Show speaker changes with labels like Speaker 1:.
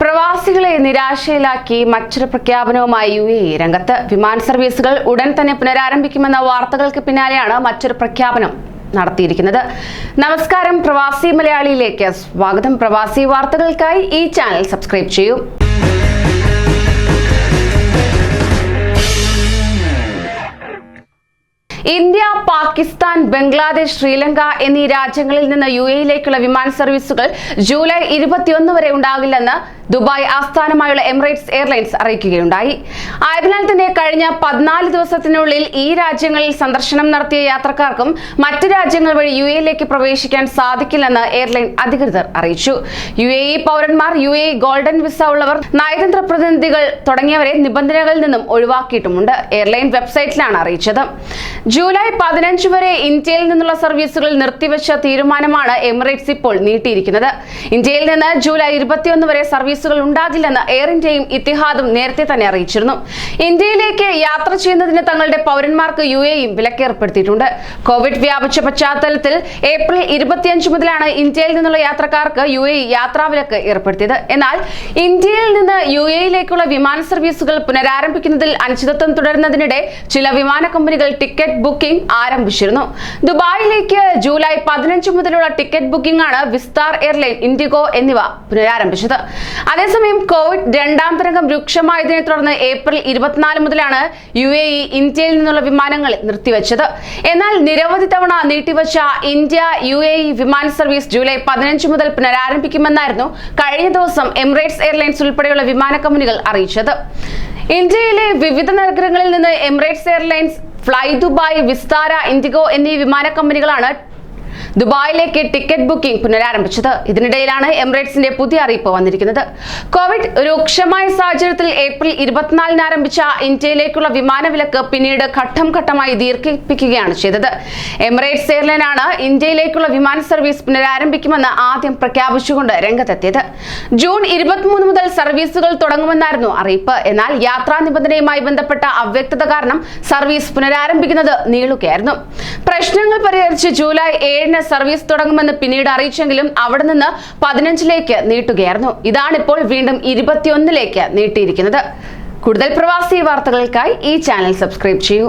Speaker 1: പ്രവാസികളെ നിരാശയിലാക്കി മറ്റൊരു പ്രഖ്യാപനവുമായി U A രംഗത്ത്. വിമാന സർവീസുകൾ ഉടൻ തന്നെ പുനരാരംഭിക്കുമെന്ന വാർത്തകൾക്ക് പിന്നാലെയാണ് മറ്റൊരു പ്രഖ്യാപനം നടത്തിയിരിക്കുന്നത്. നമസ്കാരം പ്രവാസി മലയാളിയിലേക്ക്. സ്വാഗതം. പ്രവാസി വാർത്തകൾക്കായി ഈ ചാനൽ സബ്സ്ക്രൈബ് ചെയ്യൂ. ഇന്ത്യ പാകിസ്ഥാൻ ബംഗ്ലാദേശ് ശ്രീലങ്ക എന്നീ രാജ്യങ്ങളിൽ നിന്ന് യു എയിലേക്കുള്ള വിമാന സർവീസുകൾ ജൂലൈ ഇരുപത്തിയൊന്ന് വരെ ഉണ്ടാകില്ലെന്ന് ദുബായ് ആസ്ഥാനമായുള്ള എമിറേറ്റ്സ് എയർലൈൻസ് അറിയിക്കുകയുണ്ടായി. ആയതിനാൽ തന്നെ കഴിഞ്ഞ പതിനാല് ദിവസത്തിനുള്ളിൽ ഈ രാജ്യങ്ങളിൽ സന്ദർശനം നടത്തിയ യാത്രക്കാർക്കും മറ്റ് രാജ്യങ്ങൾ വഴി യു എയിലേക്ക് പ്രവേശിക്കാൻ സാധിക്കില്ലെന്ന് എയർലൈൻ അധികൃതർ അറിയിച്ചു. യു എ ഇ പൗരന്മാർ യു എ ഗോൾഡൻ വിസ ഉള്ളവർ നയതന്ത്ര പ്രതിനിധികൾ തുടങ്ങിയവരെ നിബന്ധനകളിൽ നിന്നും ഒഴിവാക്കിയിട്ടുമുണ്ട്. എയർലൈൻ വെബ്സൈറ്റിലാണ് അറിയിച്ചത്. ജൂലൈ പതിനഞ്ച് വരെ ഇന്ത്യയിൽ നിന്നുള്ള സർവീസുകൾ നിർത്തിവെച്ച തീരുമാനമാണ് എമിറേറ്റ്സ് ഇപ്പോൾ നീട്ടിയിരിക്കുന്നത്. ഇന്ത്യയിൽ നിന്ന് ജൂലൈ ഇരുപത്തിയൊന്ന് വരെ സർവീസുകൾ ഉണ്ടാകില്ലെന്ന് എയർ ഇന്ത്യയും ഇത്തിഹാദും നേരത്തെ തന്നെ അറിയിച്ചിരുന്നു. ഇന്ത്യയിലേക്ക് യാത്ര ചെയ്യുന്നതിന് തങ്ങളുടെ പൗരന്മാർക്ക് യു എയും വിലക്കേർപ്പെടുത്തിയിട്ടുണ്ട്. കോവിഡ് വ്യാപിച്ച പശ്ചാത്തലത്തിൽ ഏപ്രിൽ ഇരുപത്തിയഞ്ച് മുതലാണ് ഇന്ത്യയിൽ നിന്നുള്ള യാത്രക്കാർക്ക് യു എ യാത്രാവിലക്ക് ഏർപ്പെടുത്തിയത്. എന്നാൽ ഇന്ത്യയിൽ നിന്ന് യു എയിലേക്കുള്ള വിമാന സർവീസുകൾ പുനരാരംഭിക്കുന്നതിൽ അനിശ്ചിതത്വം തുടരുന്നതിനിടെ ചില വിമാന കമ്പനികൾ ടിക്കറ്റ് ബുക്കിംഗ് ആരംഭിച്ചിരുന്നു. ദുബായിലേക്ക് ജൂലൈ പതിനഞ്ച് മുതലുള്ള ടിക്കറ്റ് ബുക്കിംഗ് ആണ് വിസ്താർ എയർലൈൻ ഇൻഡിഗോ എന്നിവ പുനരാരംഭിച്ചത്. അതേസമയം കോവിഡ് രണ്ടാം തരംഗം രൂക്ഷമായതിനെ തുടർന്ന് ഏപ്രിൽ ഇരുപത്തിനാല് മുതലാണ് യു എ ഇ ഇന്ത്യയിൽ നിന്നുള്ള വിമാനങ്ങൾ നിർത്തിവെച്ചത്. എന്നാൽ നിരവധി തവണ നീട്ടിവച്ച ഇന്ത്യ യു എ ഇ വിമാന സർവീസ് ജൂലൈ പതിനഞ്ച് മുതൽ പുനരാരംഭിക്കുമെന്നായിരുന്നു കഴിഞ്ഞ ദിവസം എമിറേറ്റ്സ് എയർലൈൻസ് ഉൾപ്പെടെയുള്ള വിമാന കമ്പനികൾ അറിയിച്ചത്. ഇന്ത്യയിലെ വിവിധ നഗരങ്ങളിൽ നിന്ന് Emirates airlines fly Dubai Vistara IndiGo എന്നീ വിമാന കമ്പനികളാണ് ദുബായിലേക്ക് ടിക്കറ്റ് ബുക്കിംഗ് പുനരാരംഭിച്ചത്. ഇതിനിടയിലാണ് എമിറേറ്റ്സിന്റെ പുതിയ അറിയിപ്പ് വന്നിരിക്കുന്നത്. കോവിഡ് രൂക്ഷമായ സാഹചര്യത്തിൽ ഏപ്രിൽ ഇരുപത്തിനാലിന് ആരംഭിച്ച ഇന്ത്യയിലേക്കുള്ള വിമാന വിലക്ക് പിന്നീട് ഘട്ടം ഘട്ടമായി ദീർഘിപ്പിക്കുകയാണ് ചെയ്തത്. എമിറേറ്റ്സ് എയർലൈൻ ആണ് ഇന്ത്യയിലേക്കുള്ള വിമാന സർവീസ് പുനരാരംഭിക്കുമെന്ന് ആദ്യം പ്രഖ്യാപിച്ചുകൊണ്ട് രംഗത്തെത്തിയത്. ജൂൺ ഇരുപത്തിമൂന്ന് മുതൽ സർവീസുകൾ തുടങ്ങുമെന്നായിരുന്നു അറിയിപ്പ്. എന്നാൽ യാത്രാ നിബന്ധനയുമായി ബന്ധപ്പെട്ട അവ്യക്തത കാരണം സർവീസ് പുനരാരംഭിക്കുന്നത് നീളുകയായിരുന്നു. പ്രശ്നങ്ങൾ പരിഹരിച്ച് ജൂലൈ ഏഴിന് സർവീസ് തുടങ്ങുമെന്ന് പിന്നീട് അറിയിച്ചെങ്കിലും അവിടെ നിന്ന് പതിനഞ്ചിലേക്ക് നീട്ടുകയായിരുന്നു. ഇതാണിപ്പോൾ വീണ്ടും ഇരുപത്തിയൊന്നിലേക്ക് നീട്ടിയിരിക്കുന്നത്. കൂടുതൽ പ്രവാസി വാർത്തകൾക്കായി ഈ ചാനൽ സബ്സ്ക്രൈബ് ചെയ്യൂ.